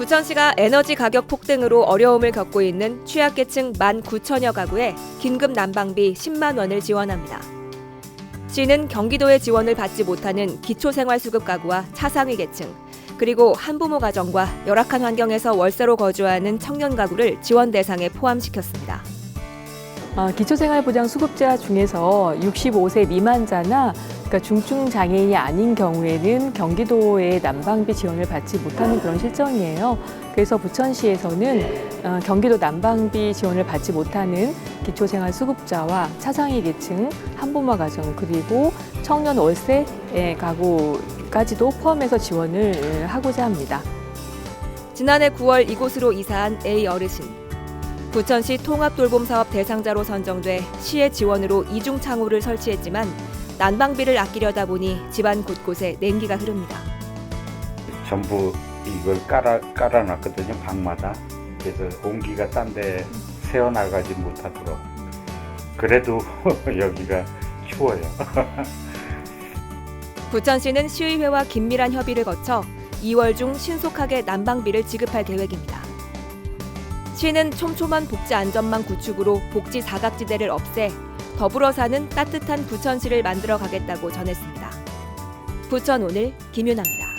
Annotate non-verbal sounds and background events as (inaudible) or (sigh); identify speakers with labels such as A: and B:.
A: 부천시가 에너지 가격 폭등으로 어려움을 겪고 있는 취약계층 1만 9천여 가구에 긴급 난방비 10만 원을 지원합니다. 시는 경기도의 지원을 받지 못하는 기초생활수급 가구와 차상위 계층, 그리고 한부모 가정과 열악한 환경에서 월세로 거주하는 청년 가구를 지원 대상에 포함시켰습니다.
B: 아, 기초생활보장 수급자 중에서 65세 미만자나 그러니까 중증 장애인이 아닌 경우에는 경기도의 난방비 지원을 받지 못하는 그런 실정이에요. 그래서 부천시에서는 어, 경기도 난방비 지원을 받지 못하는 기초생활 수급자와 차상위 계층, 한부모 가정 그리고 청년 월세 예, 가구까지도 포함해서 지원을 하고자 합니다.
A: 지난해 9월 이곳으로 이사한 A 어르신. 부천시 통합돌봄사업 대상자로 선정돼 시의 지원으로 이중 창호를 설치했지만 난방비를 아끼려다 보니 집안 곳곳에 냉기가 흐릅니다.
C: 전부 이걸 깔아 깔아놨거든요 방마다 그래서 공기가 딴 데 새어나가지 못하도록 그래도 (laughs) 여기가 추워요 (laughs)
A: 부천시는 시의회와 긴밀한 협의를 거쳐 2월 중 신속하게 난방비를 지급할 계획입니다. 시는 촘촘한 복지 안전망 구축으로 복지 사각지대를 없애 더불어 사는 따뜻한 부천시를 만들어 가겠다고 전했습니다. 부천 오늘 김윤아입니다.